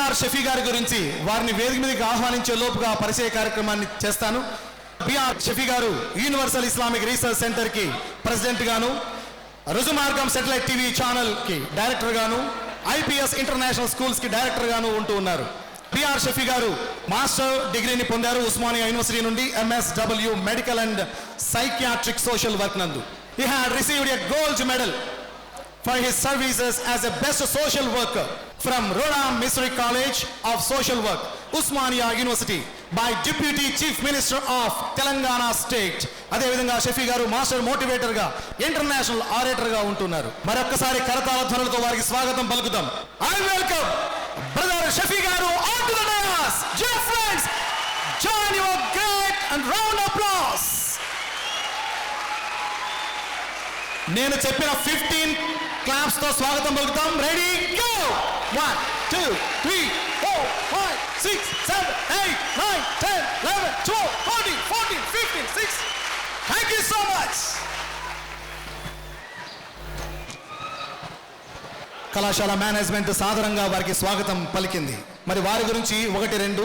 BR Shafi గారి గురించి వారిని వేదిక మీదకి ఆహ్వానించే లోపుగా పరిచయ కార్యక్రమాన్ని చేస్తాను. B R Shafi garu universal Islamic research సెంటర్కి ప్రెసిడెంట్ గాను రుజుమార్గం సెటిలైట్ టీవీ ఛానల్కి డైరెక్టర్ గాను ఐపీఎస్ ఇంటర్నేషనల్ స్కూల్స్కి డైరెక్టర్ గాను ఉంటూ ఉన్నారు. B R Shafi garu master డిగ్రీని పొందారు ఉస్మానియా యూనివర్సిటీ నుండి MSW medical and psychiatric social work నందు. He had received a gold medal for his services as a best social worker from Rhoda Misri College of Social Work, Usmania University, by Deputy Chief Minister of Telangana State. అదేవిధంగా Shafi garu master మోటివేటర్గా international ఆరేటర్గా ఉంటున్నారు. మరొక్కసారి కరతాళ ధ్వనులతో వారికి స్వాగతం పలుకుదాం I welcome brother Shafi garu on to the dais dear friends join your great and round applause నేను చెప్పిన fifteen క్లాప్స్తో స్వాగతం పలుకుతాం. Ready go one two three four five six seven eight nine ten eleven twelve fourteen fourteen fifteen six thank you so much కళాశాల management సాధారణంగా వారికి స్వాగతం పలికింది. మరి వారి గురించి ఒకటి రెండు.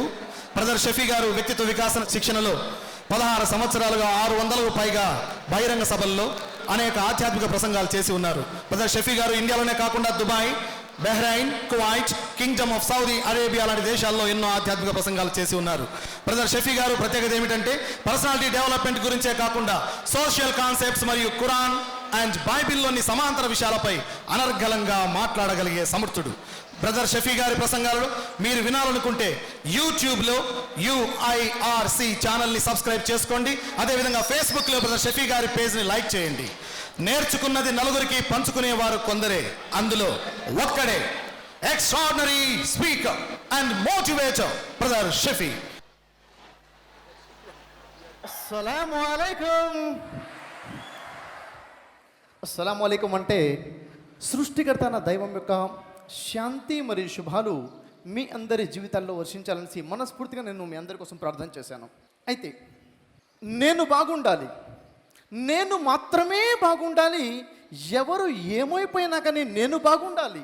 బ్రదర్ షఫీ గారు వ్యక్తిత్వ వికాసన శిక్షణలో పదహారు సంవత్సరాలుగా ఆరు వందలకు పైగా బహిరంగ సభల్లో అనేక ఆధ్యాత్మిక ప్రసంగాలు చేసి ఉన్నారు. బ్రదర్ షఫీ గారు ఇండియాలోనే కాకుండా Dubai Bahrain Kuwait kingdom of Saudi Arabia లాంటి దేశాల్లో ఎన్నో ఆధ్యాత్మిక ప్రసంగాలు చేసి ఉన్నారు. బ్రదర్ షఫీ గారు ప్రత్యేకత ఏమిటంటే పర్సనాలిటీ డెవలప్మెంట్ గురించే కాకుండా సోషల్ కాన్సెప్ట్స్ మరియు కురాన్ అండ్ బైబిల్లోని సమాంతర విషయాలపై అనర్గళంగా మాట్లాడగలిగే సమర్థుడు. బ్రదర్ షఫీ గారి ప్రసంగాలను మీరు వినాలనుకుంటే యూట్యూబ్లో యుఐఆర్సి ఛానల్ని సబ్స్క్రైబ్ చేసుకోండి. అదేవిధంగా ఫేస్బుక్లో బ్రదర్ షఫీ గారి పేజ్ని లైక్ చేయండి. నేర్చుకున్నది నలుగురికి పంచుకునేవారు కొందరే. అందులో ఒక్కడే extraordinary speaker and motivator brother Shafi. అస్సలాము అలైకుం. అస్సలాము అలైకుం అంటే సృష్టికర్త అన్న దైవం యొక్క శాంతి మరియు శుభాలు మీ అందరి జీవితాల్లో వర్షించాలని మనస్ఫూర్తిగా నేను మీ అందరి కోసం ప్రార్థన చేశాను. అయితే నేను బాగుండాలి. నేను మాత్రమే బాగుండాలి. ఎవరు ఏమైపోయినా కానీ నేను బాగుండాలి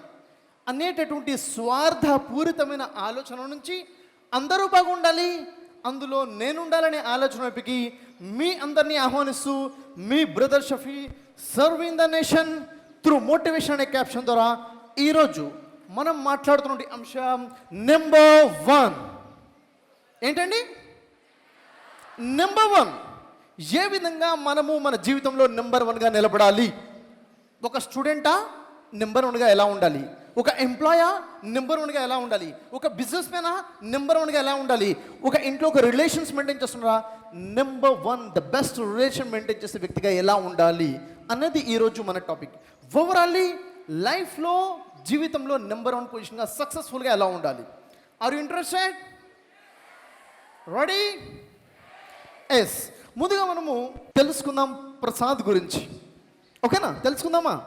అనేటటువంటి స్వార్థపూరితమైన ఆలోచన నుంచి అందరూ బాగుండాలి. అందులో నేనుండాలనే ఆలోచన వైపుకి మీ అందరినీ ఆహ్వానిస్తూ మీ brother Shafi serve in the nation through motivation అనే క్యాప్షన్ ద్వారా ఈరోజు మనం మాట్లాడుతున్న అంశం నెంబర్ వన్. ఏంటండి? Number one. ఏ విధంగా మనము మన జీవితంలో నెంబర్ వన్గా నిలబడాలి? ఒక స్టూడెంటా నెంబర్ వన్గా ఎలా ఉండాలి? ఒక ఎంప్లాయా నెంబర్ వన్గా ఎలా ఉండాలి? ఒక బిజినెస్ మ్యానా నెంబర్ వన్గా ఎలా ఉండాలి? ఒక ఇంట్లో ఒక రిలేషన్స్ మెయింటైన్ చేస్తున్నారా? Number one the best relation maintain చేసే వ్యక్తిగా ఎలా ఉండాలి? అన్నది ఈరోజు మన టాపిక్. ఓవరాల్లీ లైఫ్లో జీవితంలో నెంబర్ వన్ పొజిషన్గా సక్సెస్ఫుల్గా ఎలా ఉండాలి? Are you interested ready yes ముందుగా మనము తెలుసుకుందాం ప్రసాద్ గురించి. ఓకేనా? తెలుసుకుందామా?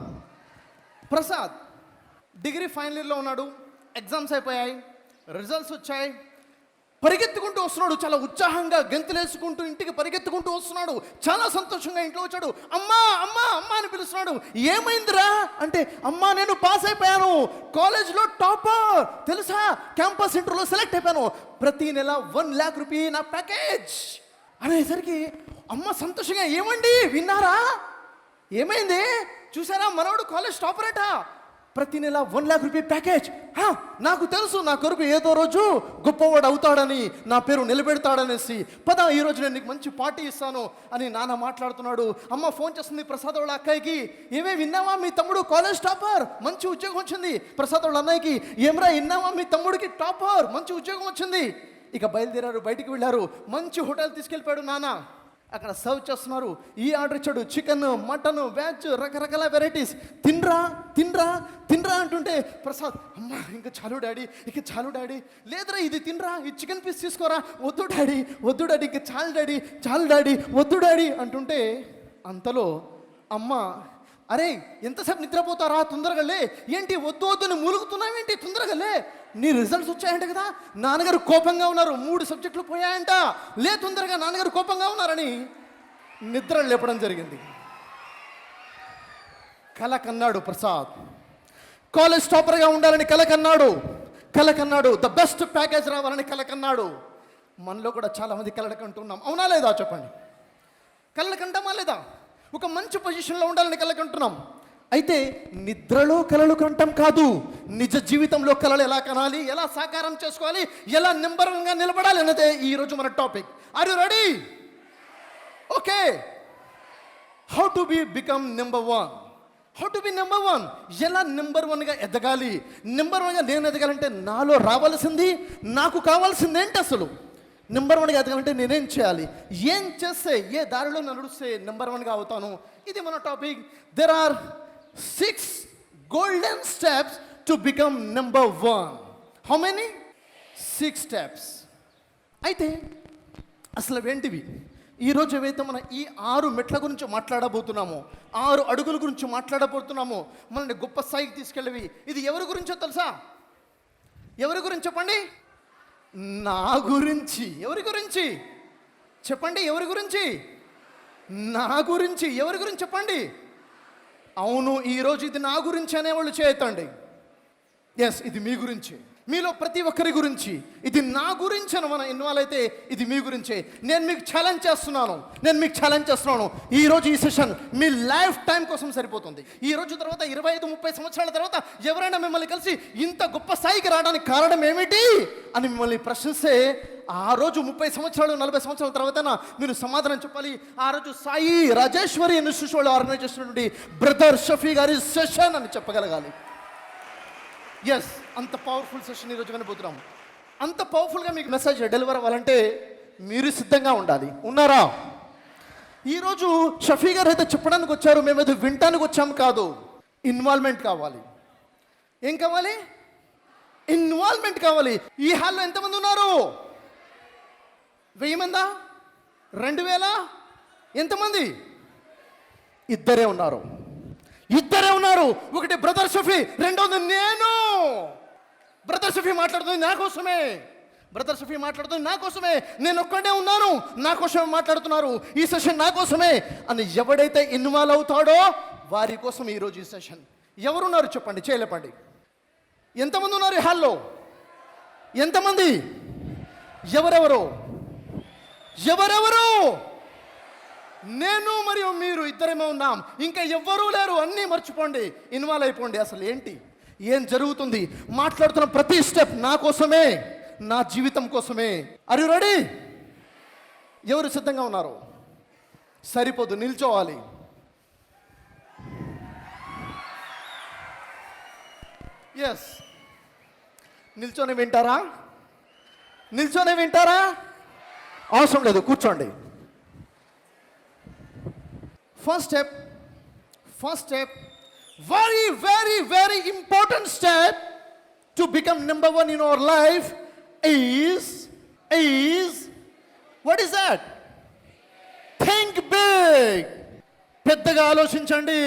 ప్రసాద్ డిగ్రీ ఫైనల్ ఇయర్లో ఉన్నాడు. ఎగ్జామ్స్ అయిపోయాయి. రిజల్ట్స్ వచ్చాయి. పరిగెత్తుకుంటూ వస్తున్నాడు. చాలా ఉత్సాహంగా గెంతులేసుకుంటూ ఇంటికి పరిగెత్తుకుంటూ వస్తున్నాడు. చాలా సంతోషంగా ఇంట్లో వచ్చాడు. అమ్మా అమ్మా అమ్మా అని పిలుస్తున్నాడు. ఏమైందిరా? అంటే అమ్మా నేను పాస్ అయిపోయాను. కాలేజ్లో టాపర్. తెలుసా? క్యాంపస్ ఇంటర్లో సెలెక్ట్ అయిపోయాను. ప్రతి నెల వన్ ల్యాక్ రూపీ నా ప్యాకేజ్. అనేసరికి అమ్మ సంతోషంగా ఏమండి? విన్నారా? ఏమైంది? చూసారా? మనవడు కాలేజ్ టాపర్ ప్రతి నెల వన్ లాక్ రూపీ ప్యాకేజ్ హా, నాకు తెలుసు నా కొరకు ఏదో రోజు గొప్పవాడు అవుతాడని నా పేరు నిలబెడతాడనేసి. పద ఈ రోజు నేను నీకు మంచి పార్టీ ఇస్తాను అని నాన్న మాట్లాడుతున్నాడు. అమ్మ ఫోన్ చేస్తుంది ప్రసాద్ వాళ్ళ అక్కయ్యకి. ఏమే విన్నావా మీ తమ్ముడు కాలేజ్ టాపర్ మంచి ఉద్యోగం వచ్చింది. ప్రసాద్ వాళ్ళ అన్నయ్యకి. ఏమరా విన్నావా మీ తమ్ముడికి టాపర్ మంచి ఉద్యోగం వచ్చింది. ఇక బయలుదేరారు బయటికి వెళ్ళారు. మంచి హోటల్ తీసుకెళ్ళిపోయాడు నాన్న. అక్కడ సర్వ్ చేస్తున్నారు. ఈ ఆర్డర్ ఇచ్చాడు. చికెన్ మటన్ వెజ్ రకరకాల వెరైటీస్. తినరా తినరా తినరా అంటుంటే ప్రసాద్ అమ్మా ఇంకా చాలు డాడీ ఇక చాలు డాడీ. లేదురా ఇది తినరా ఈ చికెన్ పీస్ తీసుకోరా. వద్దు డాడీ వద్దు డాడీ ఇక చాలు డాడీ చాలు డాడీ వద్దు డాడీ అంటుంటే అంతలో అమ్మ అరే ఎంతసేపు నిద్రపోతారా? తొందరగా లే. ఏంటి వద్దు వద్దుని మూలుగుతున్నావేంటి? తొందరగా లే. నీ రిజల్ట్స్ వచ్చాయంట కదా? నాన్నగారు కోపంగా ఉన్నారు. మూడు సబ్జెక్టులు పోయాయంట. లే తొందరగా నాన్నగారు కోపంగా ఉన్నారని నిద్ర లేపడం జరిగింది. కల కన్నాడు ప్రసాద్. కాలేజ్ టాపర్గా ఉండాలని కల కన్నాడు. కల కన్నాడు. ద బెస్ట్ ప్యాకేజ్ రావాలని కల కన్నాడు. మనలో కూడా చాలామంది కలలు కంటున్నాం అవునా లేదా? చెప్పండి. కలలు కంటామా లేదా? ఒక మంచి పొజిషన్లో ఉండాలని కలగంటున్నాం. అయితే నిద్రలో కలలు కంటం కాదు నిజ జీవితంలో కలలు ఎలా కనాలి ఎలా సాకారం చేసుకోవాలి ఎలా నెంబర్ వన్గా నిలబడాలి అన్నదే ఈరోజు మన topic. Are you ready okay how to be become number one how to be number one ఎలా నెంబర్ వన్గా ఎదగాలి? నెంబర్ వన్గా నేను ఎదగాలంటే నాలో రావాల్సింది నాకు కావాల్సింది ఏంటి అసలు? నెంబర్ వన్గా ఎదగాలంటే నేనేం చేయాలి? ఏం చేస్తే ఏ దారిలో నడుస్తే నెంబర్ వన్గా అవుతాను? ఇది మన topic there are six golden steps to become number one how many six steps అయితే అసలు ఏంటివి? ఈరోజు ఏవైతే మనం ఈ ఆరు మెట్ల గురించి మాట్లాడబోతున్నామో ఆరు అడుగుల గురించి మాట్లాడబోతున్నామో మనల్ని గొప్ప స్థాయికి తీసుకెళ్ళవి. ఇది ఎవరి గురించో తెలుసా? ఎవరి గురించి చెప్పండి? నా గురించి ఎవరి గురించి? చెప్పండి ఎవరి గురించి? నా గురించి ఎవరి గురించి చెప్పండి? అవును ఈరోజు ఇది నా గురించి అనేవాళ్ళు చేయతండి ఎస్ ఇది మీ గురించి. మీలో ప్రతి ఒక్కరి గురించి. ఇది నా గురించి అని మనం ఇన్వాల్వ్ అయితే ఇది మీ గురించే. నేను మీకు ఛాలెంజ్ చేస్తున్నాను. నేను మీకు ఛాలెంజ్ చేస్తున్నాను. ఈ రోజు ఈ సెషన్ మీ లైఫ్ టైం కోసం సరిపోతుంది. ఈ రోజు తర్వాత ఇరవై ఐదు ముప్పై సంవత్సరాల తర్వాత ఎవరైనా మిమ్మల్ని కలిసి ఇంత గొప్ప స్థాయికి రావడానికి కారణం ఏమిటి? అని మిమ్మల్ని ప్రశ్నిస్తే ఆ రోజు ముప్పై సంవత్సరాలు నలభై సంవత్సరాల తర్వాత మీరు సమాధానం చెప్పాలి. ఆ రోజు సాయి రాజేశ్వరి ఇన్స్టిట్యూట్ వాళ్ళు ఆర్గనైజ్ చేసినటువంటి బ్రదర్ షఫీ గారి సెషన్ అని చెప్పగలగాలి. ఎస్ అంత పవర్ఫుల్ సెషన్ ఈరోజు వినబోతున్నాం అంత పవర్ఫుల్గా మీకు మెసేజ్ డెలివర్ అవ్వాలంటే మీరు సిద్ధంగా ఉండాలి. ఉన్నారా? ఈరోజు షఫీ గారు అయితే చెప్పడానికి వచ్చారు మేము ఏదో వినటానికి వచ్చాం కాదు. ఇన్వాల్వ్మెంట్ కావాలి. ఏం కావాలి? ఇన్వాల్వ్మెంట్ కావాలి. ఈ హాల్లో ఎంతమంది ఉన్నారు? వెయ్యి మందా? రెండు వేల? ఎంతమంది? ఇద్దరే ఉన్నారు. ఇద్దరే ఉన్నారు. ఒకటి బ్రదర్ షఫీ రెండోది నేను. బ్రదర్ షఫీ మాట్లాడుతుంది నా కోసమే. బ్రదర్ షఫీ మాట్లాడుతుంది నా కోసమే. నేను ఒక్కడే ఉన్నాను నా కోసమే మాట్లాడుతున్నారు. ఈ సెషన్ నా కోసమే. అని ఎవడైతే ఇన్వాల్వ్ అవుతాడో వారి కోసం ఈరోజు ఈ సెషన్ ఎవరున్నారు చెప్పండి చేయలేపండి. ఎంతమంది ఉన్నారు హాల్లో ఎంతమంది? ఎవరెవరు? ఎవరెవరు? నేను మరియు మీరు ఇద్దరేమో ఉన్నాం. ఇంకా ఎవ్వరూ లేరు. అన్నీ మర్చిపోండి. ఇన్వాల్వ్ అయిపోండి. అసలు ఏంటి? ఏం జరుగుతుంది? మాట్లాడుతున్న ప్రతి స్టెప్ నా కోసమే నా జీవితం కోసమే. అరు రెడీ ఎవరు సిద్ధంగా ఉన్నారు? సరిపోదు నిల్చోవాలి. ఎస్ నిల్చొని వింటారా? నిల్చొని వింటారా? అవసరం లేదు కూర్చోండి. First step first step very very very important step to become number one in our life is is what is that think big పెద్దగా ఆలోచించండి.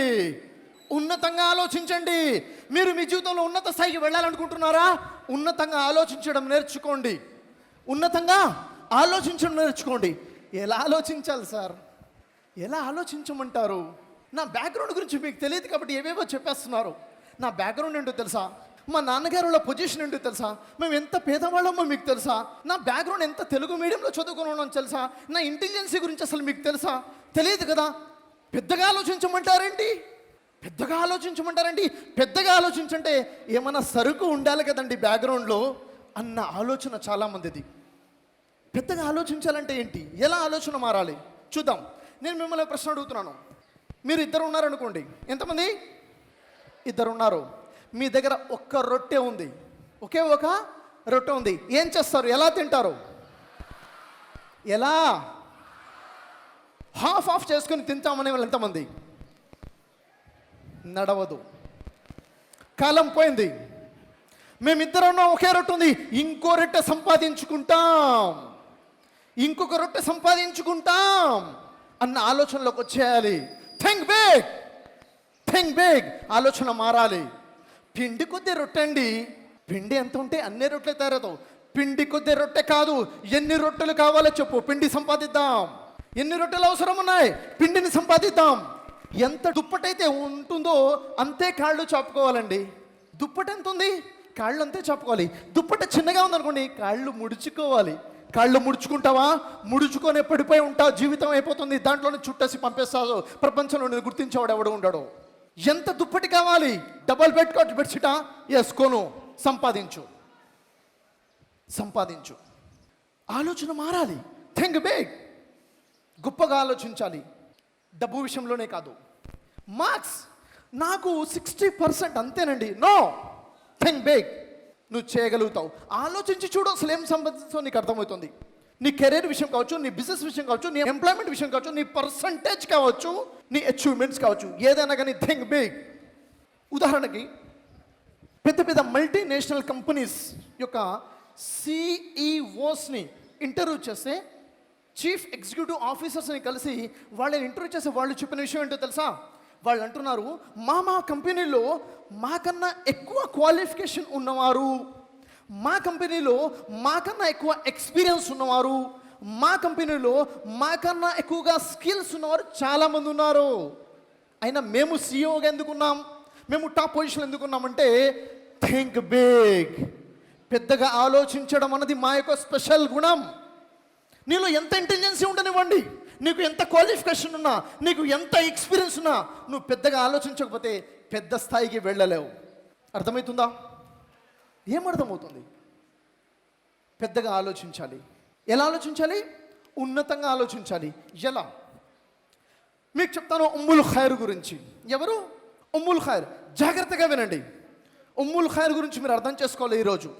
ఉన్నతంగా ఆలోచించండి. మీరు మీ జీవితంలో ఉన్నత స్థాయికి వెళ్ళాలనుకుంటున్నారా? ఉన్నతంగా ఆలోచించడం నేర్చుకోండి. ఉన్నతంగా ఆలోచించడం నేర్చుకోండి. ఎలా ఆలోచించాలి సార్? ఎలా ఆలోచించమంటారు? నా బ్యాక్గ్రౌండ్ గురించి మీకు తెలియదు కాబట్టి ఏవేవో చెప్పేస్తున్నారు. నా బ్యాక్గ్రౌండ్ ఏంటో తెలుసా? మా నాన్నగారుల పొజిషన్ ఏంటో తెలుసా? మేము ఎంత పేదవాళ్ళమో మీకు తెలుసా? నా బ్యాక్గ్రౌండ్ ఎంత తెలుగు మీడియంలో చదువుకున్నానో తెలుసా? నా ఇంటెలిజెన్సీ గురించి అసలు మీకు తెలుసా? తెలియదు కదా? పెద్దగా ఆలోచించమంటారేంటి? పెద్దగా ఆలోచించమంటారండి పెద్దగా ఆలోచించంటే ఏమైనా సరుకు ఉండాలి కదండి బ్యాక్గ్రౌండ్లో అన్న ఆలోచన చాలామందిది. పెద్దగా ఆలోచించాలంటే ఏంటి? ఎలా ఆలోచన మారాలి? చూద్దాం. నేను మిమ్మల్ని ప్రశ్న అడుగుతున్నాను. మీరు ఇద్దరు ఉన్నారనుకోండి. ఎంతమంది? ఇద్దరు ఉన్నారు మీ దగ్గర ఒక్క రొట్టె ఉంది. ఒకే ఒక రొట్టె ఉంది. ఏం చేస్తారు? ఎలా తింటారు? ఎలా? హాఫ్ ఆఫ్ చేసుకొని తింటామనే వాళ్ళు ఎంతమంది? నడవదు. కాలం పోయింది. మేమిద్దరం ఒకే రొట్టె ఉంది. ఇంకో రొట్టె సంపాదించుకుంటాం. ఇంకొక రొట్టె సంపాదించుకుంటాం అన్న ఆలోచనలోకి వచ్చేయాలి. థింక్ బిగ్ థింక్ బిగ్ ఆలోచన మారాలి. పిండి కొద్ది రొట్టె అండి పిండి ఎంత ఉంటే అన్ని రొట్టెలు తయారవుతావు పిండి కొద్ది రొట్టె కాదు. ఎన్ని రొట్టెలు కావాలో చెప్పు. పిండి సంపాదిద్దాం. ఎన్ని రొట్టెలు అవసరం ఉన్నాయి? పిండిని సంపాదిద్దాం. ఎంత దుప్పటైతే ఉంటుందో అంతే కాళ్ళు చాపుకోవాలండి. దుప్పటి ఎంత ఉంది? కాళ్ళు అంతే చాపుకోవాలి. దుప్పట చిన్నగా ఉందనుకోండి కాళ్ళు ముడుచుకోవాలి. కాళ్ళు ముడుచుకుంటావా? ముడుచుకొని పడిపోయి ఉంటావు జీవితం అయిపోతుంది. దాంట్లోనే చుట్టేసి పంపేస్తావు. ప్రపంచంలో నేను గుర్తించేవాడు ఎవడు ఉండడు. ఎంత దుప్పటి కావాలి? డబల్ బెడ్ కాట్ బెడ్షీటా? ఎస్ సంపాదించు. సంపాదించు. ఆలోచన మారాలి. థింక్ బిగ్ గొప్పగా ఆలోచించాలి. డబ్బు విషయంలోనే కాదు. మార్క్స్ నాకు సిక్స్టీ పర్సెంట్ అంతేనండి. నో థింక్ బిగ్ నువ్వు చేయగలుగుతావు. ఆలోచించి చూడు అసలు ఏం సంబంధించో నీకు అర్థమవుతుంది. నీ కెరీర్ విషయం కావచ్చు నీ బిజినెస్ విషయం కావచ్చు నీ ఎంప్లాయ్మెంట్ విషయం కావచ్చు నీ పర్సంటేజ్ కావచ్చు నీ అచీవ్మెంట్స్ కావచ్చు ఏదైనా కానీ థింక్ బిగ్ ఉదాహరణకి పెద్ద పెద్ద మల్టీనేషనల్ కంపెనీస్ యొక్క సిఈఓస్ని ఇంటర్వ్యూ చేస్తే చీఫ్ ఎగ్జిక్యూటివ్ ఆఫీసర్స్ని కలిసి వాళ్ళని ఇంటర్వ్యూ చేస్తే వాళ్ళు చెప్పిన విషయం ఏంటో తెలుసా? వాళ్ళు అంటున్నారు మా మా కంపెనీలో మాకన్నా ఎక్కువ క్వాలిఫికేషన్ ఉన్నవారు. మా కంపెనీలో మాకన్నా ఎక్కువ ఎక్స్పీరియన్స్ ఉన్నవారు. మా కంపెనీలో మాకన్నా ఎక్కువగా స్కిల్స్ ఉన్నవారు చాలామంది ఉన్నారు. అయినా మేము సీఈఓగా ఎందుకున్నాం? మేము టాప్ పొజిషన్ ఎందుకున్నామంటే థింక్ బిగ్ పెద్దగా ఆలోచించడం అన్నది మా యొక్క స్పెషల్ గుణం. నీలో ఎంత ఇంటెలిజెన్సీ ఉండనివ్వండి. నీకు ఎంత క్వాలిఫికేషన్ ఉన్నా నీకు ఎంత ఎక్స్పీరియన్స్ ఉన్నా నువ్వు పెద్దగా ఆలోచించకపోతే పెద్ద స్థాయికి వెళ్ళలేవు. అర్థమవుతుందా? ఏమర్థమవుతుంది పెద్దగా ఆలోచించాలి. ఎలా ఆలోచించాలి? ఉన్నతంగా ఆలోచించాలి. ఎలా? మీకు చెప్తాను ఉమ్ముల్ ఖైర్ గురించి. ఎవరు? ఉమ్ముల్ ఖైర్. జాగ్రత్తగా వినండి. ఉమ్ముల్ ఖైర్ గురించి మీరు అర్థం చేసుకోవాలి ఈరోజు.